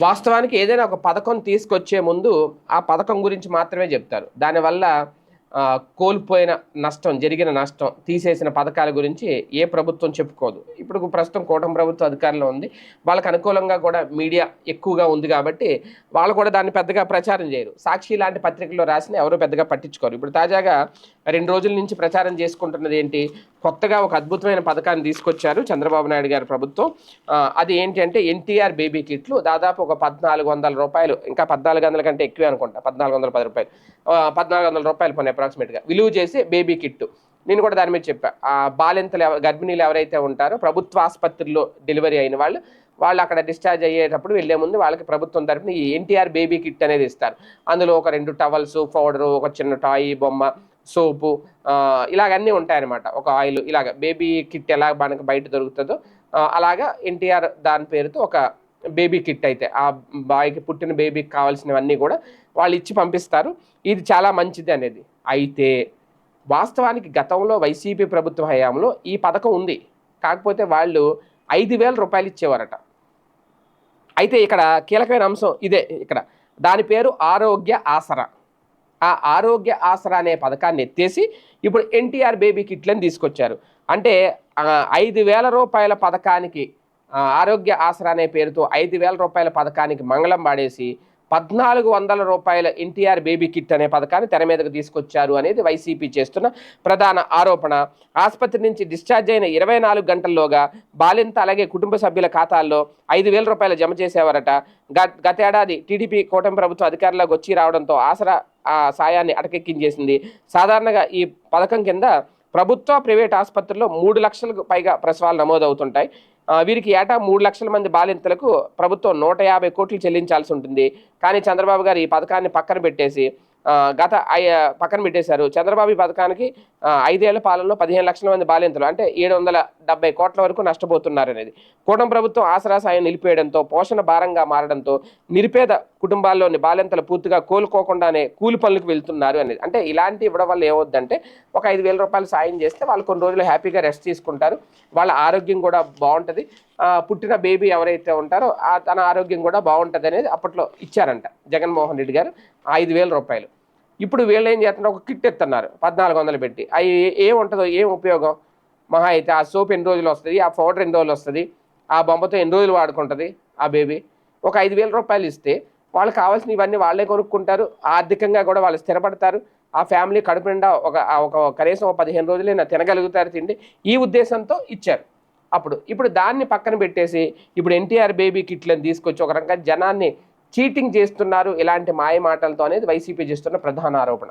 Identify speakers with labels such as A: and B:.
A: వాస్తవానికి ఏదైనా ఒక పథకం తీసుకొచ్చే ముందు ఆ పథకం గురించి మాత్రమే చెప్తారు. దానివల్ల కోల్పోయిన నష్టం జరిగిన నష్టం తీసేసిన పథకాల గురించి ఏ ప్రభుత్వం చెప్పుకోదు. ఇప్పుడు ప్రస్తుతం కూటమి ప్రభుత్వం అధికారంలో ఉంది. వాళ్ళకి అనుకూలంగా కూడా మీడియా ఎక్కువగా ఉంది కాబట్టి వాళ్ళు కూడా దాన్ని పెద్దగా ప్రచారం చేయరు. సాక్షి లాంటి పత్రికల్లో రాసిన ఎవరు పెద్దగా పట్టించుకోరు. ఇప్పుడు తాజాగా రెండు రోజుల నుంచి ప్రచారం చేసుకుంటున్నది ఏంటి? కొత్తగా ఒక అద్భుతమైన పథకాన్ని తీసుకొచ్చారు చంద్రబాబు నాయుడు గారి ప్రభుత్వం. అది ఏంటి అంటే ఎన్టీఆర్ బేబీ కిట్లు దాదాపు ఒక పద్నాలుగు వందల రూపాయలు ఇంకా పద్నాలుగు వందల కంటే ఎక్కువే అనుకుంటా పద్నాలుగు వందల పది రూపాయలు. పద్నాలుగు వందల రూపాయలు పని అప్రాక్సిమేట్గా విలువ చేసి బేబీ కిట్ నేను కూడా దాని మీద చెప్పా. ఆ బాలింతలు గర్భిణీలు ఎవరైతే ఉంటారో ప్రభుత్వ ఆసుపత్రిలో డెలివరీ అయిన వాళ్ళు వాళ్ళు అక్కడ డిశ్చార్జ్ అయ్యేటప్పుడు వెళ్ళే ముందు వాళ్ళకి ప్రభుత్వం తరఫున ఈ ఎన్టీఆర్ బేబీ కిట్ అనేది ఇస్తారు. అందులో ఒక రెండు టవల్స్ పౌడరు ఒక చిన్న టాయ్ బొమ్మ సోపు ఇలాగన్నీ ఉంటాయన్నమాట. ఒక ఆయిల్ ఇలాగ. బేబీ కిట్ ఎలా మనకి బయట దొరుకుతుందో అలాగా ఎన్టీఆర్ దాని పేరుతో ఒక బేబీ కిట్ అయితే. ఆ బాయ్కి పుట్టిన బేబీకి కావాల్సినవన్నీ కూడా వాళ్ళు ఇచ్చి పంపిస్తారు. ఇది చాలా మంచిది అనేది. అయితే వాస్తవానికి గతంలో వైసీపీ ప్రభుత్వ హయాంలో ఈ పథకం ఉంది. కాకపోతే వాళ్ళు ఐదు వేల రూపాయలు ఇచ్చేవారట. అయితే ఇక్కడ కీలకమైన అంశం ఇదే ఇక్కడ. దాని పేరు ఆరోగ్య ఆసరా. ఆ ఆరోగ్య ఆసరా అనే పథకాన్ని ఎత్తేసి ఇప్పుడు ఎన్టీఆర్ బేబీ కిట్లను తీసుకొచ్చారు. అంటే ఐదు వేల రూపాయల పథకానికి ఆరోగ్య ఆసరా అనే పేరుతో ఐదు వేల రూపాయల పథకానికి మంగళం పాడేసి పద్నాలుగు వందల రూపాయల ఎన్టీఆర్ బేబీ కిట్ అనే పథకాన్ని తెర మీదకు తీసుకొచ్చారు అనేది వైసీపీ చేస్తున్న ప్రధాన ఆరోపణ. ఆసుపత్రి నుంచి డిశ్చార్జ్ అయిన ఇరవై నాలుగు గంటల్లోగా బాలింత అలాగే కుటుంబ సభ్యుల ఖాతాల్లో ఐదు వేల రూపాయలు జమ చేసేవారట. గత గతేడాది టీడీపీ కూటమి ప్రభుత్వం అధికారంలోకి వచ్చి రావడంతో ఆసరా ఆ సాయాన్ని అటకెక్కించేసింది. సాధారణంగా ఈ పథకం కింద ప్రభుత్వ ప్రైవేట్ ఆసుపత్రుల్లో మూడు లక్షలకు పైగా ప్రసవాలు నమోదవుతుంటాయి. వీరికి ఏటా మూడు లక్షల మంది బాలింతలకు ప్రభుత్వం నూట యాభై కోట్లు చెల్లించాల్సి ఉంటుంది. కానీ చంద్రబాబు గారు ఈ పథకాన్ని పక్కన పెట్టేసి గత పక్కన పెట్టేశారు. చంద్రబాబు పథకానికి ఐదేళ్ళ పాలనలో పదిహేను లక్షల మంది బాలింతలు అంటే ఏడు వందల డెబ్బై కోట్ల వరకు నష్టపోతున్నారు అనేది. కూటమి ప్రభుత్వం ఆసరా సాయం నిలిపేయడంతో పోషణ భారంగా మారడంతో నిరుపేద కుటుంబాల్లోని బాలింతలు పూర్తిగా కోలుకోకుండానే కూలి పనులకు వెళ్తున్నారు అనేది. అంటే ఇలాంటి ఇవ్వడం వల్ల ఏమవుద్దంటే ఒక ఐదు వేల రూపాయలు సాయం చేస్తే వాళ్ళు కొన్ని రోజులు హ్యాపీగా రెస్ట్ తీసుకుంటారు. వాళ్ళ ఆరోగ్యం కూడా బాగుంటుంది. పుట్టిన బేబీ ఎవరైతే ఉంటారో తన ఆరోగ్యం కూడా బాగుంటుంది అనేది అప్పట్లో ఇచ్చారంట జగన్మోహన్ రెడ్డి గారు. ఐదు వేల రూపాయలు. ఇప్పుడు వీళ్ళు ఏం చేస్తున్నారు? ఒక కిట్ ఎత్తున్నారు. పద్నాలుగు వందలు పెట్టి. అవి ఏం ఉంటుందో ఏం ఉపయోగం? మహా అయితే ఆ సోప్ ఎన్ని రోజులు వస్తుంది? ఆ పౌడర్ ఎన్ని రోజులు వస్తుంది? ఆ బొమ్మతో ఎన్ని రోజులు వాడుకుంటుంది? ఆ బేబీ. ఒక ఐదు వేల రూపాయలు ఇస్తే వాళ్ళకి కావాల్సిన ఇవన్నీ వాళ్ళే కొనుక్కుంటారు. ఆర్థికంగా కూడా వాళ్ళు స్థిరపడతారు. ఆ ఫ్యామిలీ కడుపు నిండా ఒక ఒక కనీసం ఒక పదిహేను రోజులైనా తినగలుగుతారు తిండి. ఈ ఉద్దేశంతో ఇచ్చారు. అప్పుడు ఇప్పుడు దాన్ని పక్కన పెట్టేసి ఇప్పుడు ఎన్టీఆర్ బేబీ కిట్లను తీసుకొచ్చి ఒక రకంగా జనాన్ని చీటింగ్ చేస్తున్నారు ఇలాంటి మాయ మాటలతో అనేది వైసీపీ చేస్తున్న ప్రధాన ఆరోపణ.